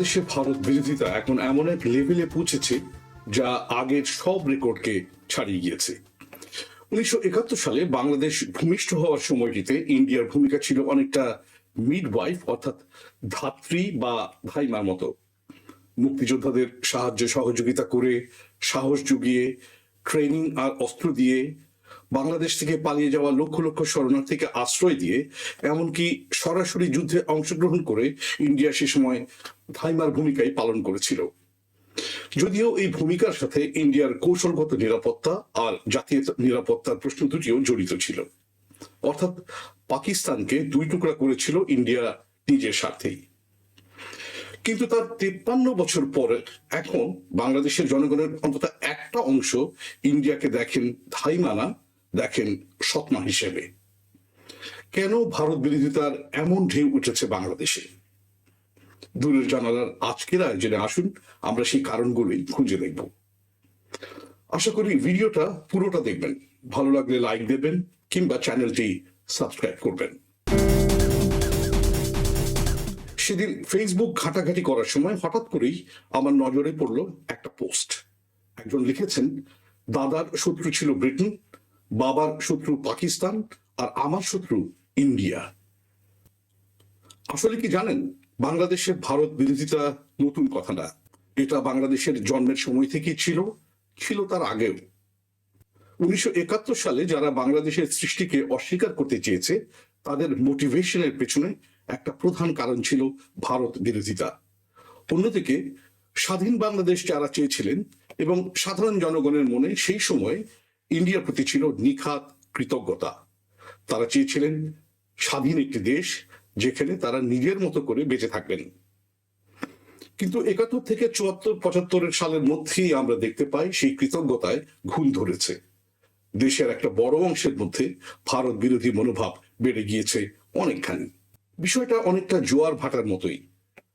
বাংলাদেশে ভারত বিরোধিতা এখন এমন এক লেভেলে পৌঁছেছে যা আগের সব রেকর্ডকে ছাড়িয়ে গিয়েছে। উনিশশো একাত্তর সালে বাংলাদেশ ভূমিষ্ঠ হওয়ার সময়টিতে ইন্ডিয়ার ভূমিকা ছিল অনেকটা মিডওয়াইফ অর্থাৎ ধাত্রী বা ভাইমার মতো। মুক্তিযোদ্ধাদের সাহায্য, সহযোগিতা করে, সাহস জুগিয়ে ট্রেনিং আর অস্ত্র দিয়ে, বাংলাদেশ থেকে পালিয়ে যাওয়া লক্ষ লক্ষ শরণার্থীকে আশ্রয় দিয়ে, এমনকি সরাসরি যুদ্ধে অংশগ্রহণ করে ইন্ডিয়া সে সময় ধাইমার ভূমিকাই পালন করেছিল। যদিও এই ভূমিকার সাথে ইন্ডিয়ার কৌশলগত নিরাপত্তা আর জাতীয় নিরাপত্তার প্রশ্ন দুটিও জড়িত ছিল। অর্থাৎ পাকিস্তানকে দুই টুকরা করেছিল ইন্ডিয়া নিজের স্বার্থেই। কিন্তু তার তেপ্পান্ন বছর পরে এখন বাংলাদেশের জনগণের অন্তত একটা অংশ ইন্ডিয়াকে দেখেন ধাইমানা, দেখেন সৎমা হিসেবে। কেন ভারত বিরোধিতার এমন ঢেউ উঠেছে বাংলাদেশে? দূরের জানালার আজকের আয়োজনে আসুন, আমরা সেই কারণগুলোই খুঁজে দেখব। আশা করি ভিডিওটা পুরোটা দেখবেন। ভালো লাগলে লাইক দেবেন কিংবা চ্যানেলটি সাবস্ক্রাইব করবেন। সেদিন ফেসবুক ঘাটাঘাটি করার সময় হঠাৎ করেই আমার নজরে পড়ল একটা পোস্ট। একজন লিখেছেন, দাদার শত্রু ছিল ব্রিটেন, বাবার শত্রু পাকিস্তান, আর আমার শত্রু ইন্ডিয়া। আসলে কি জানেন? বাংলাদেশে ভারত বিরোধিতা নতুন কথা না এটা বাংলাদেশের জন্মের সময় থেকেই ছিল ছিল তার আগেও। উনিশশো একাত্তর সালে যারা বাংলাদেশের সৃষ্টিকে অস্বীকার করতে চেয়েছে, তাদের মোটিভেশনের পেছনে একটা প্রধান কারণ ছিল ভারত বিরোধিতা। অন্যদিকে, স্বাধীন বাংলাদেশ যারা চেয়েছিলেন এবং সাধারণ জনগণের মনে সেই সময় ইন্ডিয়ার প্রতি ছিল নিখাত কৃতজ্ঞতা। তারা চেয়েছিলেন স্বাধীন একটি দেশ যেখানে তারা নিজের মতো করে বেঁচে থাকবেন। কিন্তু একাত্তর থেকে চুয়াত্তর পঁচাত্তরের সালের মধ্যেই আমরা দেখতে পাই সেই কৃতজ্ঞতায় ঘুণ ধরেছে। দেশের একটা বড় অংশের মধ্যে ভারত বিরোধী মনোভাব বেড়ে গিয়েছে অনেকখানি। বিষয়টা অনেকটা জোয়ার ভাটার মতোই।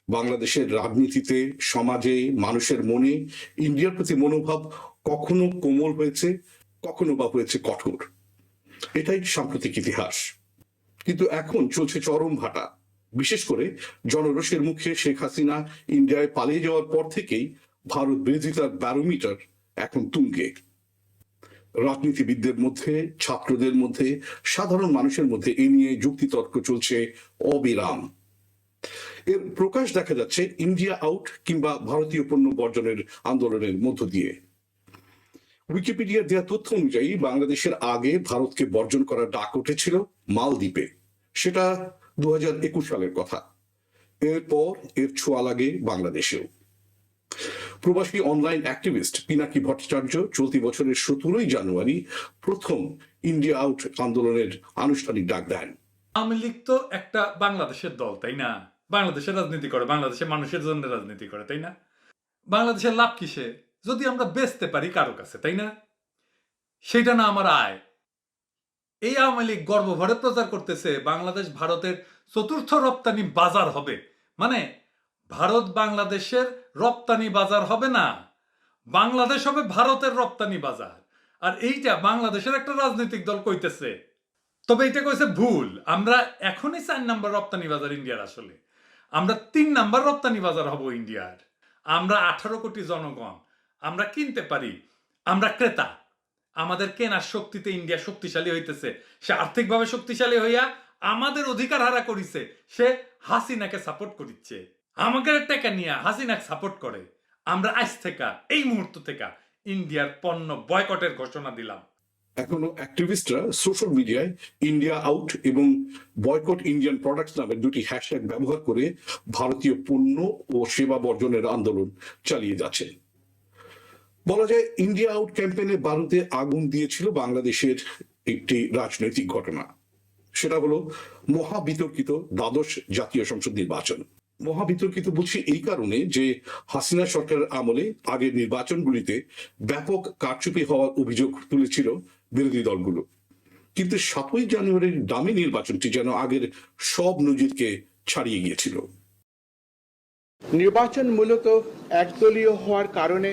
বাংলাদেশের রাজনীতিতে, সমাজে, মানুষের মনে, ইন্ডিয়ার প্রতি মনোভাব কখনো কোমল হয়েছে, কখনো বা হয়েছে কঠোর। এটাই সাম্প্রতিক ইতিহাস। কিন্তু এখন চলছে চরম ভাটা। বিশেষ করে জনরসের মুখে শেখ হাসিনা ইন্ডিয়ায় পালিয়ে যাওয়ার পর থেকেই ভারত বিরোধিতার ব্যারোমিটার এখন তুঙ্গে। রাজনীতিবিদদের মধ্যে, ছাত্রদের মধ্যে, সাধারণ মানুষের মধ্যে এ নিয়ে যুক্তিতর্ক চলছে অবিরাম। এর প্রকাশ দেখা যাচ্ছে ইন্ডিয়া আউট কিংবা ভারতীয় পণ্য বর্জনের আন্দোলনের মধ্য দিয়ে। উইকিপিডিয়ার দেওয়া তথ্য অনুযায়ী বাংলাদেশের আগে ভারতকে বর্জন করার ডাক উঠেছিল মালদ্বীপে। সেটা দু সালের কথা। এরপর এর ছোঁয়া লাগে বাংলাদেশেও। প্রবাসী অনলাইন অ্যাক্টিভিস্ট পিনাকি ভট্টাচার্য চলতি বছরের সতেরোই জানুয়ারি প্রথম ইন্ডিয়া আউট আন্দোলনের আনুষ্ঠানিক ডাক দেন। আওয়ামী লীগ তো একটা বাংলাদেশের দল, তাই না? বাংলাদেশের রাজনীতি করে, বাংলাদেশের মানুষের জন্য রাজনীতি করে, তাই না? বাংলাদেশের লাভ কিসে? যদি আমরা বেচতে পারি কারও কাছে, তাই না? সেটা না আমার আয়। এই আওয়ামী লীগ গর্বভরে প্রচার করতেছে, বাংলাদেশ ভারতের চতুর্থ রপ্তানি বাজার হবে। মানে ভারত বাংলাদেশের রপ্তানি বাজার হবে না, বাংলাদেশ হবে ভারতের রপ্তানি বাজার। আর এইটা বাংলাদেশের একটা রাজনৈতিক দল কইতেছে। তবে এটা কইছে ভুল। আমরা এখনই চার নাম্বার রপ্তানি বাজার ইন্ডিয়ার আসলে। আমরা তিন নাম্বার রপ্তানি বাজার হব ইন্ডিয়ার। আমরা আঠারো কোটি জনগণ। আমরা কিনতে পারি। আমরা ক্রেতা। আমাদের কেনার শক্তিতে ইন্ডিয়া শক্তিশালী হইতেছে। সে আর্থিকভাবে শক্তিশালী হইয়া আমাদের অধিকার হারা করিছে। সে হাসিনাকে সাপোর্ট করিচ্ছে। আমাকে টাকা নিয়ে হাসিনাকে সাপোর্ট করে। আমরা আজ থেকে, এই মুহূর্ত থেকে ইন্ডিয়ার পণ্য বয়কটের ঘোষণা দিলাম। এখনও অ্যাক্টিভিস্টরা সোশ্যাল মিডিয়ায় ইন্ডিয়া আউট এবং বয়কট ইন্ডিয়ান প্রোডাক্টস নামের দুটি হ্যাশট্যাগ ব্যবহার করে ভারতীয় পণ্য ও সেবা বর্জনের আন্দোলন চালিয়ে যাচ্ছে। বলা যায় ইন্ডিয়া আউট ক্যাম্পেইনে বারুদে আগুন দিয়েছিল বাংলাদেশের একটি রাজনৈতিক ঘটনা। সেটা হলো মহা বিতর্কিত দ্বাদশ জাতীয় সংসদ নির্বাচন। মহা বিতর্কিত বলছি এই কারণে যে হাসিনা সরকারের আমলে আগের নির্বাচনগুলিতে ব্যাপক কারচুপি হওয়ার অভিযোগ তুলেছিল বিরোধী দলগুলো। কিন্তু সাতই জানুয়ারির দামি নির্বাচনটি যেন আগের সব নজিরকে ছাড়িয়ে গিয়েছিল। নির্বাচন মূলত একদলীয় হওয়ার কারণে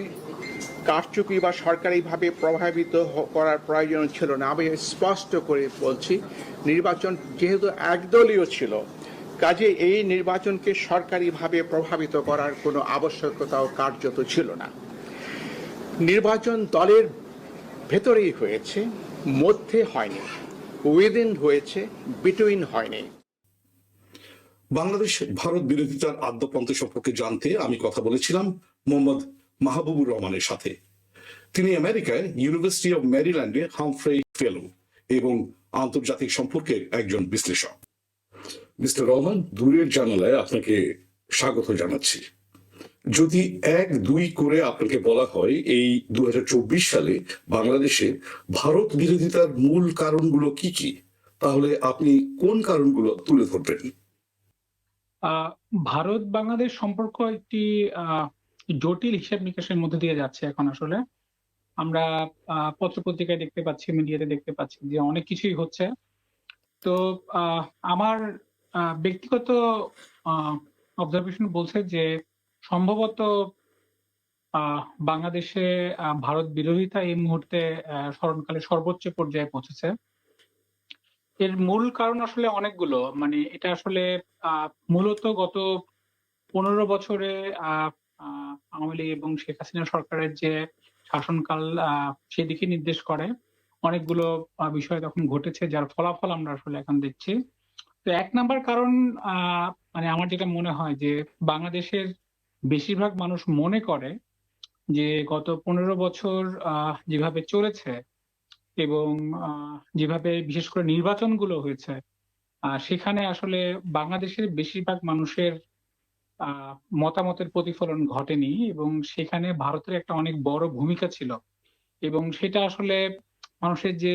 কারচুপি বা সরকারিভাবে প্রভাবিত করার প্রয়োজন ছিল না। আমি স্পষ্ট করে বলছি, নির্বাচন যেহেতু একদলীয় ছিল কাজে এই নির্বাচনকে সরকারিভাবে প্রভাবিত করার কোনো আবশ্যকতাও কার্যত ছিল না। নির্বাচন দলের ভেতরেই হয়েছে, মধ্যে হয়নি উইদিন হয়েছে বিটুইন হয়নি। বাংলাদেশ ভারত বিরোধিতার আদ্যপ্রান্ত সম্পর্কে জানতে আমি কথা বলেছিলাম মোহাম্মদ মাহবুবুর রহমানের সাথে। তিনি আমেরিকায় ইউনিভার্সিটি অব ম্যারিল্যান্ডে হামফ্রে ফেলো এবং আন্তর্জাতিক সম্পর্কের একজন বিশ্লেষক। মিস্টার রহমান, দূরের জানালায় আপনাকে স্বাগত জানাচ্ছি। যদি এক, দুই করে আপনাকে বলা হয়, এই দু হাজার চব্বিশ সালে বাংলাদেশে ভারত বিরোধিতার মূল কারণগুলো কি কি? তাহলে আপনি কোন কারণগুলো তুলে ধরবেন? ভারত বাংলাদেশ সম্পর্ক একটি জটিল হিসাব নিকাশের মধ্যে দিয়ে যাচ্ছে এখন আসলে। আমরা পত্রপত্রিকায় দেখতে পাচ্ছি মিডিয়াতে দেখতে পাচ্ছি যে অনেক কিছুই হচ্ছে। তো আমার ব্যক্তিগত অবজারভেশন বলছে যে সম্ভবত বাংলাদেশে ভারত বিরোধিতা এই মুহূর্তে স্মরণকালে সর্বোচ্চ পর্যায়ে পৌঁছেছে। এর মূল কারণ আসলে অনেকগুলো। মানে এটা আসলে মূলত গত পনেরো বছরে আহ, আওয়ামী লীগ এবং শেখ হাসিনা সরকারের যে শাসনকাল সেদিকে নির্দেশ করে। অনেকগুলো বিষয় তখন ঘটেছে, যার ফলাফল আমরা আসলে এখন দেখছি। তো এক নাম্বার কারণ মানে আমার যেটা মনে হয় যে বাংলাদেশের বেশিরভাগ মানুষ মনে করে যে গত পনেরো বছর যেভাবে চলেছে এবং যেভাবে বিশেষ করে নির্বাচনগুলো হয়েছে সেখানে আসলে বাংলাদেশের বেশিরভাগ মানুষের মতামতের প্রতিফলন ঘটেনি এবং সেখানে ভারতের একটা অনেক বড় ভূমিকা ছিল। এবং সেটা আসলে মানুষের যে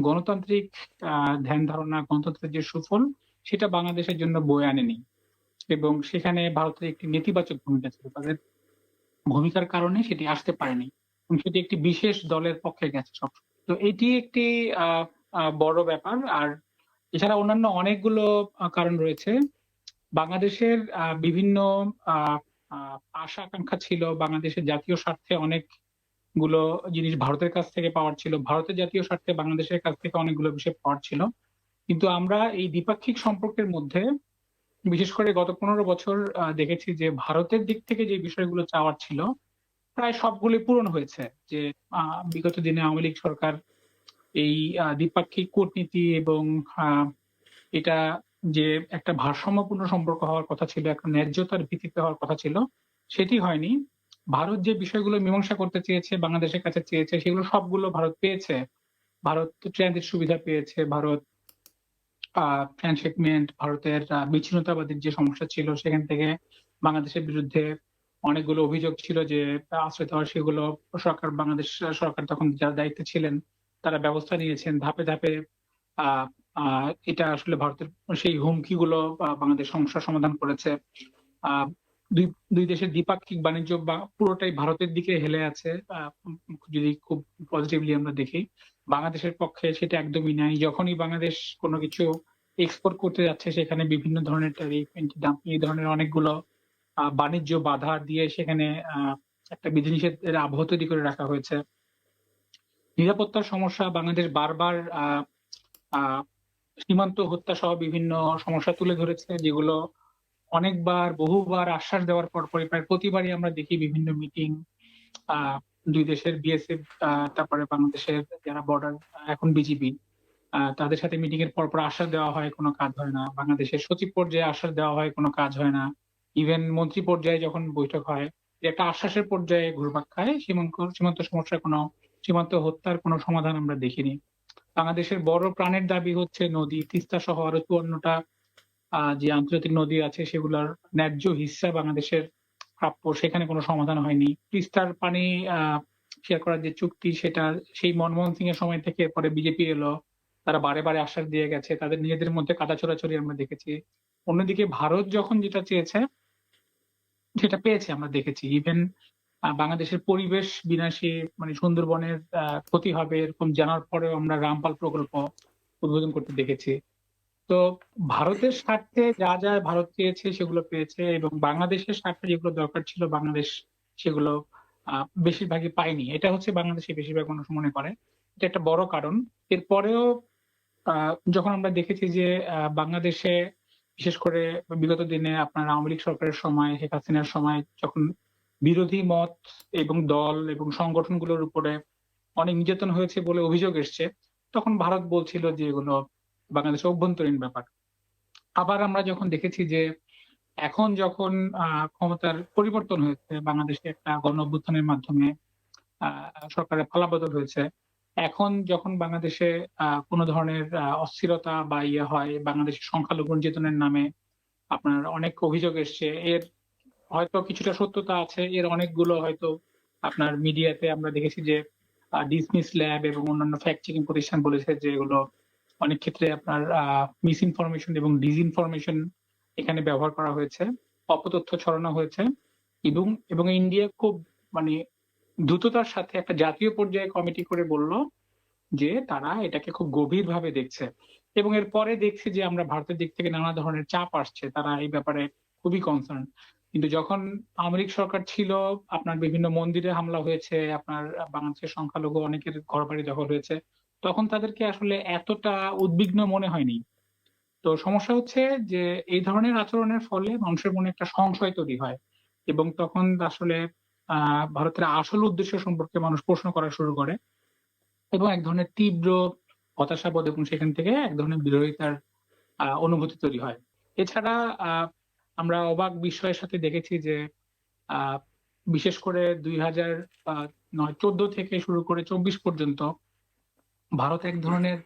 গণতান্ত্রিক ধ্যান ধারণা, গণতন্ত্রের যে সুফল, সেটা বাংলাদেশের জন্য বয়ে আনেনি। এবং সেখানে ভারতের একটি নেতিবাচক ভূমিকা ছিল। তাদের ভূমিকার কারণে সেটি আসতে পারেনি। এবং সেটি একটি বিশেষ দলের পক্ষে গেছে সব তো এটি একটি বড় ব্যাপার। আর এছাড়া অন্যান্য অনেকগুলো কারণ রয়েছে। বাংলাদেশের বিভিন্ন আশা আকাঙ্ক্ষা ছিল। বাংলাদেশের জাতীয় স্বার্থে অনেকগুলো জিনিস ভারতের কাছ থেকে পাওয়ার ছিল। ভারতের জাতীয় স্বার্থে বাংলাদেশের কাছ থেকে অনেকগুলো বিষয় পাওয়ার ছিল। কিন্তু আমরা এই দ্বিপাক্ষিক সম্পর্কের মধ্যে, বিশেষ করে গত পনেরো বছর দেখেছি যে ভারতের দিক থেকে যে বিষয়গুলো চাওয়ার ছিল, প্রায় সবগুলি পূরণ হয়েছে। যে বিগত দিনে আওয়ামী লীগ সরকার এই দ্বিপাক্ষিক কূটনীতি এবং এটা যে একটা ভারসাম্যপূর্ণ সম্পর্ক হওয়ার কথা ছিল, একটা ন্যায্যতার ভিত্তিতে হওয়ার কথা ছিল, সেটি হয়নি। ভারত যে বিষয়গুলো মীমাংসা করতে চেয়েছে, বাংলাদেশের কাছে চেয়েছে, সেগুলো সবগুলো ভারত পেয়েছে। ভারত ট্রানজিট সুবিধা পেয়েছে, ভারত ট্রান্সশিপমেন্ট, ভারতের বিচ্ছিন্নতাবাদের যে সমস্যা ছিল, সেখান থেকে বাংলাদেশের বিরুদ্ধে অনেকগুলো অভিযোগ ছিল যে, আশ্রয় দেওয়ার সেগুলো সরকার, বাংলাদেশ সরকার তখন যারা দায়িত্বে ছিলেন, তারা ব্যবস্থা নিয়েছেন। ধাপে ধাপে এটা আসলে ভারতের সেই হুমকিগুলো আহ, বাংলাদেশ সমস্যার সমাধান করেছে। দুই দুই দেশের দ্বিপাক্ষিক বাণিজ্য বা পুরোটাই ভারতের দিকে হেলে আছে। যদি খুব পজিটিভলি আমরা দেখি বাংলাদেশের পক্ষে সেটা একদমই নাই। যখনই বাংলাদেশ কোনো কিছু এক্সপোর্ট করতে যাচ্ছে সেখানে বিভিন্ন ধরনের ট্যারিফ ডাম্পিং এই ধরনের অনেকগুলো বাণিজ্য বাধা দিয়ে সেখানে একটা বিধিনিষেধের আবহ তৈরি করে রাখা হয়েছে। নিরাপত্তার সমস্যা বাংলাদেশ বারবার আহ, আহ, সীমান্ত হত্যা সহ বিভিন্ন সমস্যা তুলে ধরেছে, যেগুলো অনেকবার, বহুবার আশ্বাস দেওয়ার পর পরে প্রায় প্রতিবারই আমরা দেখি বিভিন্ন মিটিং দুই দেশের বিএসএফ তারপরে বাংলাদেশের যারা বর্ডার এখন বিজিবি তাদের সাথে মিটিং এর পর পর আশ্বাস দেওয়া হয়, কোনো কাজ হয় না। বাংলাদেশের সচিব পর্যায়ে আশ্বাস দেওয়া হয়, কোনো কাজ হয় না। ইভেন মন্ত্রী পর্যায়ে যখন বৈঠক হয়, যে একটা আশ্বাসের পর্যায়ে ঘুরপাক খায়, সীমান্ত সীমান্ত সমস্যার কোনো, সীমান্ত হত্যার কোনো সমাধান আমরা দেখিনি। বাংলাদেশের বড় প্রাণের দাবি হচ্ছে নদী। তিস্তা সহ আরও চুয়ান্নটা যে আন্তর্জাতিক নদী আছে, সেগুলোর ন্যায্য হিস্সা বাংলাদেশের প্রাপ্য। সেখানে কোনো সমাধান হয়নি। তিস্তার পানি শেয়ার করার যে চুক্তি, সেটা সেই মনমোহন সিং এর সময় থেকে পরে বিজেপি এলো। তারা বারে বারে আশ্বাস দিয়ে গেছে। তাদের নিজেদের মধ্যে কাদা ছোড়াছড়ি আমরা দেখেছি। অন্যদিকে ভারত যখন যেটা চেয়েছে, সেটা পেয়েছে, আমরা দেখেছি। ইভেন বাংলাদেশের পরিবেশ বিনাশী মানে সুন্দরবনের ক্ষতি হবে এরকম জানার পরেও আমরা রামপাল প্রকল্প উদ্বোধন করতে দেখেছি। তো ভারতের স্বার্থে যা যা ভারত চেয়েছে সেগুলো পেয়েছে এবং বাংলাদেশের স্বার্থে যেগুলো দরকার ছিল বাংলাদেশ সেগুলো বেশিরভাগই পায়নি। এটা হচ্ছে বাংলাদেশে বেশিরভাগ মানুষ মনে করে। এটা একটা বড় কারণ। এরপরেও যখন আমরা দেখেছি যে বাংলাদেশে বিশেষ করে বিগত দিনে আপনার আওয়ামী লীগ সরকারের সময়, শেখ হাসিনার সময় যখন বিরোধী মত এবং দল এবং সংগঠনগুলোর উপরে অনেক নির্যাতন হয়েছে বলে অভিযোগ এসছে। তখন ভারত বলছিল যে এগুলো বাংলাদেশের অভ্যন্তরীণ ব্যাপার। আবার আমরা যখন দেখেছি যে এখন যখন ক্ষমতার পরিবর্তন হয়েছে, বাংলাদেশে একটা গণ অভ্যুত্থানের মাধ্যমে সরকারের ফলাবদল হয়েছে, এখন যখন বাংলাদেশে কোনো ধরনের অস্থিরতা বা ইয়ে হয়, বাংলাদেশের সংখ্যালঘু নির্যাতনের নামে আপনার অনেক অভিযোগ এসছে, এর হয়তো কিছুটা সত্যতা আছে। এর অনেকগুলো হয়তো আপনার মিডিয়াতে আমরা দেখেছি যে ডিসমিস ল্যাব এবং অন্যান্য ফ্যাক্ট চেকিং প্রতিষ্ঠান বলেছে যে, এগুলো অনেক ক্ষেত্রে আপনার মিস ইনফরমেশন এবং ডিসইনফরমেশন এখানে ব্যবহার করা হয়েছে, অপতথ্য ছড়ানো হয়েছে এবং এবং ইন্ডিয়া খুব মানে দ্রুততার সাথে একটা জাতীয় পর্যায়ে কমিটি করে বলল যে, তারা এটাকে খুব গভীরভাবে দেখছে এবং এরপরে দেখছি যে, আমরা ভারতের দিক থেকে নানা ধরনের চাপ আসছে। তারা এই ব্যাপারে খুবই কনসার্ন কিন্তু যখন আওয়ামী সরকার ছিল আপনার বিভিন্ন মন্দিরে হামলা হয়েছে আপনার বাংলাদেশের সংখ্যালঘু অনেকের ঘরবাড়ি দখল হয়েছে তখন তাদেরকে আসলে এতটা উদ্বিগ্ন মনে হয়নি। তো সমস্যা হচ্ছে যে এই ধরনের আচরণের ফলে মানুষের মনে একটা সংশয় তৈরি হয় এবং তখন আসলে আহ ভারতের আসল উদ্দেশ্য সম্পর্কে মানুষ প্রশ্ন করা শুরু করে এবং এক ধরনের তীব্র হতাশাবোধ এবং সেখান থেকে এক ধরনের বিরোধিতার অনুভূতি তৈরি হয়। এছাড়া আহ, আমরা অবাক বিস্ময়ের সাথে দেখেছি যে বিশেষ করে দুই হাজার নয়, চোদ্দ থেকে শুরু করে চব্বিশ পর্যন্ত ভারত এক ধরনের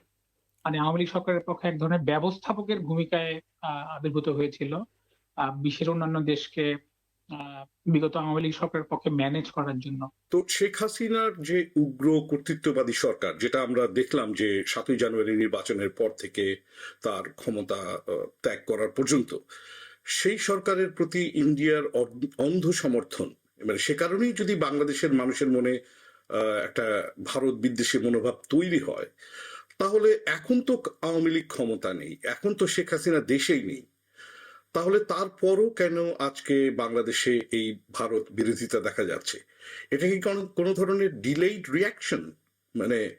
মানে আওয়ামী লীগ সরকারের পক্ষে এক ধরনের ব্যবস্থাপকের ভূমিকায় আবির্ভূত হয়েছিল। বিশ্বের অন্যান্য দেশকে বিগত আওয়ামী লীগ সরকারের পক্ষে ম্যানেজ করার জন্য। তো শেখ হাসিনার যে উগ্র কর্তৃত্ববাদী সরকার, যেটা আমরা দেখলাম যে সাতই জানুয়ারি নির্বাচনের পর থেকে তার ক্ষমতা ত্যাগ করার পর্যন্ত সেই সরকারের প্রতি ইন্ডিয়ার অন্ধ- সমর্থন মানে সে কারণেই যদি বাংলাদেশের মানুষের মনে একটা ভারত বিদ্বেষী মনোভাব তৈরি হয়, তাহলে এখন তো আওয়ামী লীগ ক্ষমতা নেই, এখন তো শেখ হাসিনা দেশেই নেই। তাহলে তারপরও কেন আজকে বাংলাদেশে এই ভারত বিরোধিতা দেখা যাচ্ছে? এটা কি কোনো কোনো ধরনের ডিলেইড রিয়াকশন মানে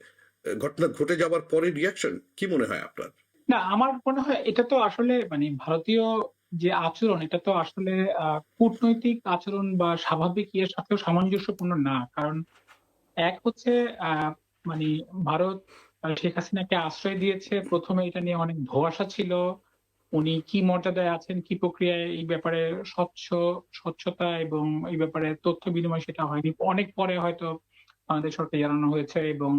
ঘটনা ঘটে যাওয়ার পরে রিয়াকশন কি মনে হয় আপনার? না, আমার মনে হয় এটা তো আসলে মানে ভারতীয় যে আচরণ, এটা তো আসলে কূটনৈতিক আচরণ বা স্বাভাবিক ইয়ের সাথেও সামঞ্জস্যপূর্ণ না। কারণ এক হচ্ছে মানে ভারত শেখ হাসিনাকে আশ্রয় দিয়েছে। প্রথমে এটা নিয়ে অনেক ধোঁয়াশা ছিল। উনি কি মর্যাদায় আছেন, কি প্রক্রিয়ায়, এই ব্যাপারে স্বচ্ছ, স্বচ্ছতা এবং এই ব্যাপারে তথ্য বিনিময় সেটা হয়নি। অনেক পরে হয়তো আমাদের সরকার জানানো হয়েছে এবং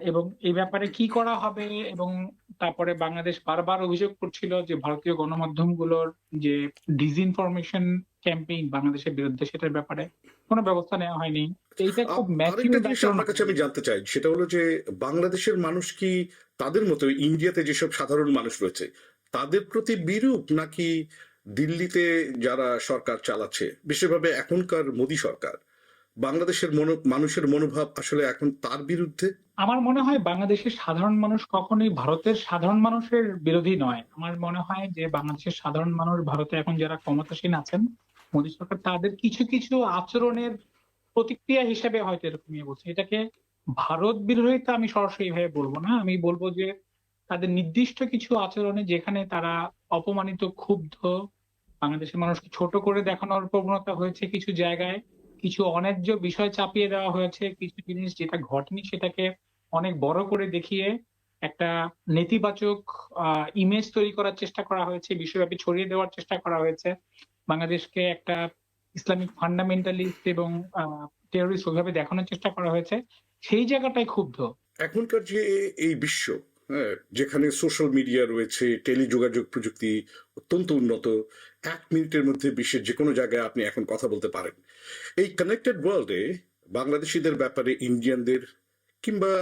এবং এই ব্যাপারে কি করা হবে এবং তারপরে বাংলাদেশ বারবার অভিযোগ করছিল যে ভারতীয় গণমাধ্যমগুলোর যে ডিসইনফরমেশন ক্যাম্পেইন বাংলাদেশের বিরুদ্ধে সেটার ব্যাপারে কোনো ব্যবস্থা নেওয়া হয়নি। এইটা খুব আপনার কাছে আমি জানতে চাই সেটা হলো যে বাংলাদেশের মানুষ কি তাদের মতো ইন্ডিয়াতে যেসব সাধারণ মানুষ রয়েছে তাদের প্রতি বিরূপ নাকি দিল্লিতে যারা সরকার চালাচ্ছে বিশেষভাবে এখনকার মোদী সরকার বাংলাদেশের মনো- মানুষের মনোভাব আসলে এখন তার বিরুদ্ধে? আমার মনে হয় বাংলাদেশের সাধারণ মানুষ কখনোই ভারতের সাধারণ মানুষের বিরোধী নয়। আমার মনে হয় যে বাংলাদেশের সাধারণ মানুষ ভারতে এখন যারা ক্ষমতাসীন আছেন, মোদী সরকার তাদের কিছু কিছু আচরণের প্রতিক্রিয়া হিসেবে হয়তো এরকম ইয়ে বলছে। এটাকে ভারত বিরোধী বিরোধিতা আমি সরাসরি ভাবে বলব না। আমি বলব যে তাদের নির্দিষ্ট কিছু আচরণে যেখানে তারা অপমানিত, ক্ষুব্ধ, বাংলাদেশের মানুষকে ছোট করে দেখানোর প্রবণতা হয়েছে কিছু জায়গায়, কিছু অন্যায্য বিষয় চাপিয়ে দেওয়া হয়েছে, কিছু জিনিস যেটা ঘটেনি সেটাকে অনেক বড় করে দেখিয়ে একটা নেতিবাচক ইমেজ তৈরি করার চেষ্টা করা হয়েছে বিশ্বব্যাপী ছড়িয়ে দেওয়ার চেষ্টা করা হয়েছে। বাংলাদেশকে একটা ইসলামিক ফান্ডামেন্টালিস্ট এবং টেরোরিস্ট ওইভাবে দেখানোর চেষ্টা করা হয়েছে। সেই জায়গাটাই ক্ষুব্ধ। এখনকার যে এই বিশ্ব হ্যাঁ, যেখানে সোশ্যাল মিডিয়া রয়েছে টেলিযোগাযোগ প্রযুক্তি অত্যন্ত উন্নত এক মিনিটের মধ্যে বিশ্বের যে কোনো জায়গায় আপনি এখন কথা বলতে পারেন। এই কানেক্টেড ওয়ার্ল্ডে বাংলাদেশিদের ব্যাপারে ইন্ডিয়ানদের কিংবা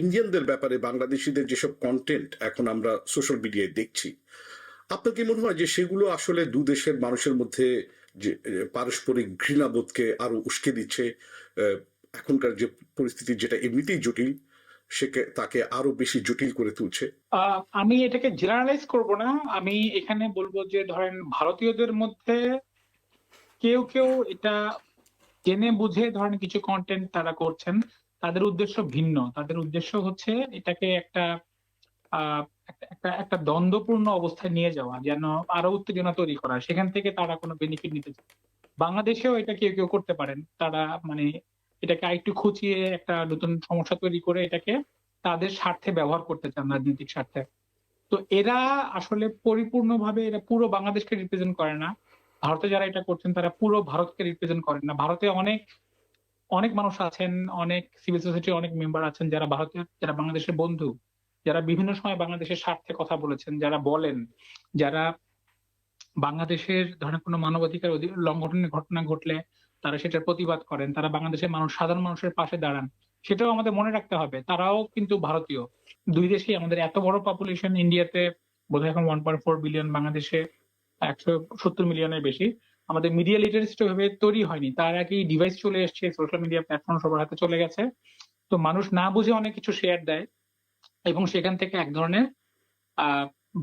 ইন্ডিয়ানদের ব্যাপারে বাংলাদেশিদের যেসব কন্টেন্ট এখন আমরা সোশ্যাল মিডিয়ায় দেখছি, আপনার কি মনে হয় যে সেগুলো আসলে দু দেশের মানুষের মধ্যে যে পারস্পরিক ঘৃণাবোধকে আরও উস্কে দিচ্ছে এখনকার যে পরিস্থিতি যেটা এমনিতেই জটিল, সেকে, তাকে আরও বেশি জটিল করে তুলছে? আমি এটাকে জেনারেলাইজ করব না। আমি এখানে বলব যে, ধরেন ভারতীয়দের মধ্যে কেউ কেউ এটা জেনে বুঝে ধরেন কিছু কন্টেন্ট তারা করছেন। তাদের উদ্দেশ্য ভিন্ন। তাদের উদ্দেশ্য হচ্ছে এটাকে একটা একটা একটা দ্বন্দ্বপূর্ণ অবস্থায় নিয়ে যাওয়া, যেন আরও উত্তেজনা তৈরি করা। সেখান থেকে তারা কোনো বেনিফিট নিতে চায়। বাংলাদেশেও এটা কেউ কেউ করতে পারেন। তারা মানে এটাকে আরেকটু খুঁচিয়ে একটা নতুন সমস্যা তৈরি করে এটাকে তাদের স্বার্থে ব্যবহার করতে চান, রাজনৈতিক স্বার্থে। তো এরা আসলে পরিপূর্ণভাবে এরা পুরো বাংলাদেশকে রিপ্রেজেন্ট করে না। ভারতে যারা এটা করছেন, তারা পুরো ভারতকে রিপ্রেজেন্ট করেন না। ভারতে অনেক অনেক মানুষ আছেন, অনেক সিভিল সোসাইটির অনেক মেম্বার আছেন যারা ভারতের যারা বাংলাদেশের বন্ধু, যারা বিভিন্ন সময় বাংলাদেশের স্বার্থে কথা বলেছেন, যারা বলেন, যারা বাংলাদেশের ধরেন কোনো মানবাধিকার লঙ্ঘনের ঘটনা ঘটলে তারা সেটার প্রতিবাদ করেন, তারা বাংলাদেশের মানুষ, সাধারণ মানুষের পাশে দাঁড়ান, সেটাও আমাদের মনে রাখতে হবে। তারাও কিন্তু ভারতীয়। দুই দেশেই আমাদের এত বড় পপুলেশন ইন্ডিয়াতে বোধহয় এখন ওয়ান পয়েন্ট ফোর বিলিয়ন বাংলাদেশে একশো সত্তর মিলিয়নের বেশি। আমাদের মিডিয়া লিটারেসিটা ভাবে তৈরি হয়নি। তার আগেই ডিভাইস চলে এসছে সোশ্যাল মিডিয়া প্ল্যাটফর্ম সবার হাতে চলে গেছে। তো মানুষ না বুঝে অনেক কিছু শেয়ার দেয় এবং সেখান থেকে এক ধরনের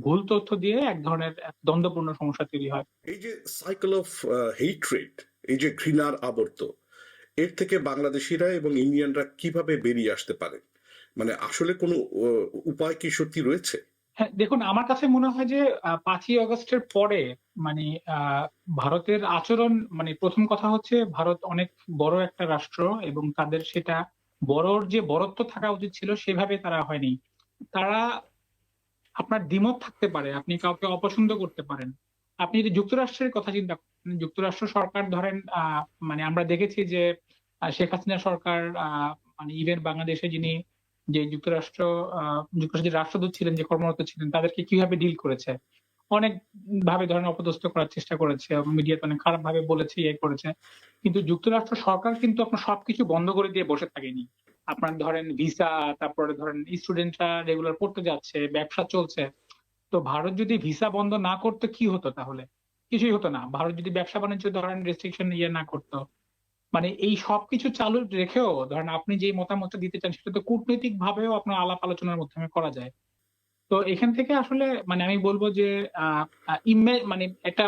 ভুল তথ্য দিয়ে এক ধরনের দ্বন্দ্বপূর্ণ সমস্যা তৈরি হয়। এই যে সাইকেল অফ হেট্রেড এই যে ঘৃণার আবর্ত, এর থেকে বাংলাদেশিরা এবং ইন্ডিয়ানরা কীভাবে বেরিয়ে আসতে পারে? মানে আসলে কোনো উপায় কি সত্যি রয়েছে? হ্যাঁ দেখুন, আমার কাছে মনে হয় যে পাঁচই আগস্টের পরে মানে ভারতের আচরণ মানে প্রথম কথা হচ্ছে ভারত অনেক বড় একটা রাষ্ট্র এবং তাদের সেটা বড়র যে বড়ত্ব থাকা উচিত ছিল সেভাবে তারা হয়নি। তারা আপনার দ্বিমত থাকতে পারে, আপনি কাউকে অপছন্দ করতে পারেন। আপনি যদি যুক্তরাষ্ট্রের কথা চিন্তা যুক্তরাষ্ট্র সরকার ধরেন মানে আমরা দেখেছি যে শেখ হাসিনা সরকার মানে ইভেন বাংলাদেশে যিনি যে যুক্তরাষ্ট্র যুক্তরাষ্ট্রের রাষ্ট্রদূত ছিলেন, যে কর্মরত ছিলেন, তাদেরকে কীভাবে ডিল করেছে? অনেক ভাবে ধরেন অপদস্থ করার চেষ্টা করেছে মিডিয়াতে অনেক খারাপ ভাবে বলেছে ইয়ে করেছে। কিন্তু যুক্তরাষ্ট্র সরকার কিন্তু আপনার সবকিছু বন্ধ করে দিয়ে বসে থাকেনি। আপনার ধরেন ভিসা, তারপরে ধরেন স্টুডেন্টরা রেগুলার পড়তে যাচ্ছে, ব্যবসা চলছে। তো ভারত যদি ভিসা বন্ধ না করতো, কি হতো তাহলে? কিছুই হতো না। ভারত যদি ব্যবসা বাণিজ্য ধরেন রেস্ট্রিকশন ইয়ে না করতো মানে এই সবকিছু চালু রেখেও ধরেন আপনি যে মতামতটা দিতে চান সেটা তো কূটনৈতিক ভাবেও আপনার আলাপ আলোচনার মাধ্যমে করা যায়। তো এখান থেকে আসলে মানে আমি বলব যে মানে একটা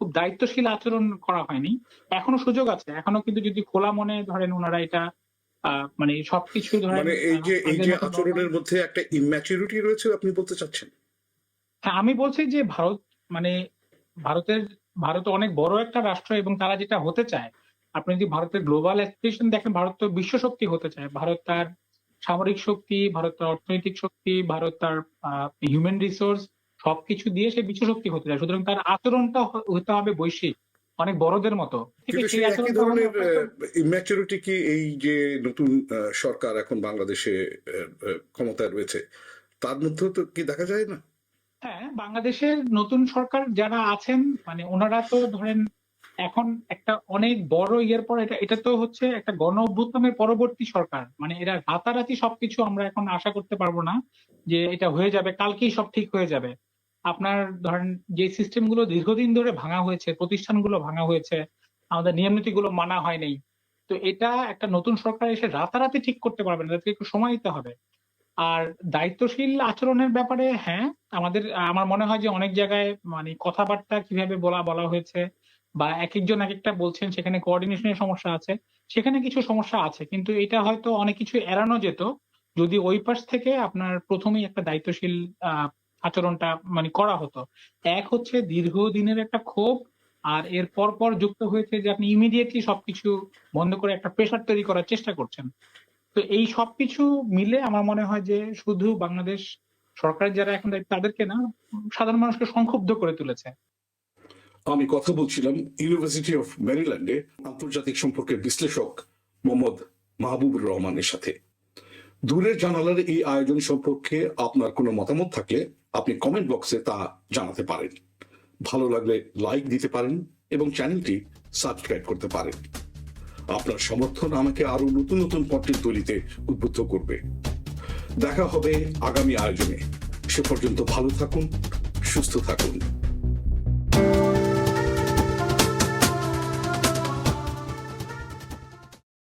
খুব দায়িত্বশীল আচরণ করা হয়নি। এখনও সুযোগ আছে। এখনও কিন্তু যদি খোলা মনে ধরেন ওনারা এটা আহ, মানে সবকিছু ধরেন মানে এই যে এই যে আচরণের মধ্যে একটা ইম্যাচুরিটি রয়েছে আপনি বলতে চাচ্ছেন? হ্যাঁ আমি বলছি যে ভারত মানে ভারতের ভারত অনেক বড় একটা রাষ্ট্র এবং তারা যেটা হতে চায় আপনি যদি ভারতের গ্লোবাল অ্যাসপিরেশন দেখেন ভারত তো বিশ্ব শক্তি হতে চায়। ভারত তার সামরিক শক্তি ভারত তার অর্থনৈতিক শক্তি ভারত তার হিউম্যান রিসোর্স সবকিছু দিয়ে সে বিশ্ব শক্তি হতে চায়। সুতরাং তার আচরণটা হতে হবে বৈশ্বিক অনেক বড়দের মতো। একই ধরনের ইম্যাচুরিটি কি এই যে নতুন সরকার এখন বাংলাদেশে ক্ষমতায় রয়েছে তার মধ্যেও তো কি দেখা যায় না? হ্যাঁ বাংলাদেশের নতুন সরকার যারা আছেন মানে ওনারা তো ধরেন এখন একটা অনেক বড় ইয়ের পর এটা এটা তো হচ্ছে একটা গণ অভ্যুত্থানের পরবর্তী সরকার। মানে এরা রাতারাতি সবকিছু আমরা এখন আশা করতে পারব না যে এটা হয়ে যাবে, কালকেই সব ঠিক হয়ে যাবে। আপনার ধরেন যে সিস্টেমগুলো দীর্ঘদিন ধরে ভাঙা হয়েছে, প্রতিষ্ঠানগুলো ভাঙা হয়েছে, আমাদের নিয়ম নীতিগুলো মানা হয়নি তো এটা একটা নতুন সরকার এসে রাতারাতি ঠিক করতে পারবে না একটু সময় দিতে হবে। আর দায়িত্বশীল আচরণের ব্যাপারে হ্যাঁ আমাদের, আমার মনে হয় যে অনেক জায়গায় মানে কথাবার্তা কীভাবে বলা বলা হয়েছে বা এক একজন এক একটা বলছেন সেখানে কোঅর্ডিনেশনের সমস্যা আছে, সেখানে কিছু সমস্যা আছে, কিন্তু এটা হয়তো অনেক কিছু এড়ানো যেত যদি ওই পাশ থেকে আপনার প্রথমেই একটা দায়িত্বশীল আচরণটা মানে করা হতো। এক হচ্ছে দীর্ঘদিনের একটা ক্ষোভ, আর এর পর যুক্ত হয়েছে যে আপনি ইমিডিয়েটলি সবকিছু বন্ধ করে একটা প্রেশার তৈরি করার চেষ্টা করছেন। তো এই সবকিছু মিলে আমার মনে হয় যে শুধু বাংলাদেশ সরকারের যারা এখন তাদেরকে না, সাধারণ মানুষকে সংক্ষুব্ধ করে তুলেছে। আমি কথা বলছিলাম ইউনিভার্সিটি অফ ম্যারিল্যান্ডে আন্তর্জাতিক সম্পর্কের বিশ্লেষক মোহাম্মদ মাহবুবুর রহমানের সাথে। দূরের জানালার এই আয়োজন সম্পর্কে আপনার কোনো মতামত থাকলে আপনি কমেন্ট বক্সে তা জানাতে পারেন। ভালো লাগলে লাইক দিতে পারেন এবং চ্যানেলটি সাবস্ক্রাইব করতে পারেন। আপনার সমর্থন আমাকে আরও নতুন নতুন কন্টেন্ট তৈরিতে উদ্বুদ্ধ করবে। দেখা হবে আগামী আয়োজনে। সে পর্যন্ত ভালো থাকুন, সুস্থ থাকুন।